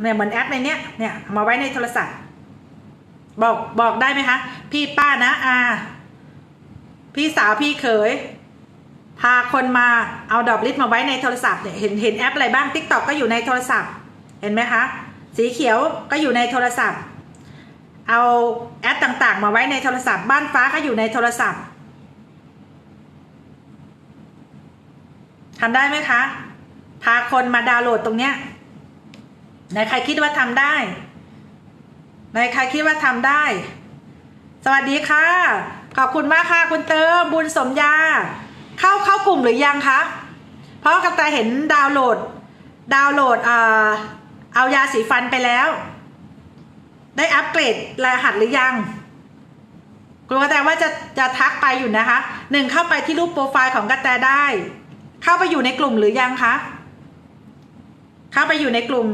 เนี่ยเหมือนแอปในเนี้ยเนี่ยมาไว้ในโทรศัพท์ บอกบอกได้ไหมคะ พี่ป้านะอาพี่สาวพี่เขยพาคนมาเอาดอกลิสต์มาไว้ในโทรศัพท์เนี่ยเห็นเห็นแอปอะไรบ้างทิกตอกก็อยู่ในโทรศัพท์ เห็นไหมคะ สีเขียวก็อยู่ในโทรศัพท์ เอาแอปต่างๆ มาไว้ในโทรศัพท์ บ้านฟ้าก็อยู่ในโทรศัพท์ทำได้ไหมคะ พาคนมาดาวน์โหลดตรงเนี้ย ไหนใครคิดว่าทำได้ไหนใครคิดว่าทำได้ สวัสดีค่ะ ขอบคุณมากค่ะคุณเติมบุญสมยา เข้าเข้ากลุ่มหรือยังคะเพราะกับตาเห็นดาวน์โหลด ดาวน์โหลดเอ่อเอายาสีฟันไปแล้ว ได้อัปเกรดรหัสหรือยังกลัวแต่ว่าจะจะทักไปอยู่นะคะหนึ่งเข้าไปที่รูปโปรไฟล์ของกระแตได้ เข้าไปอยู่ในกลุ่มหรือยังคะ เข้าไปอยู่ในกลุ่ม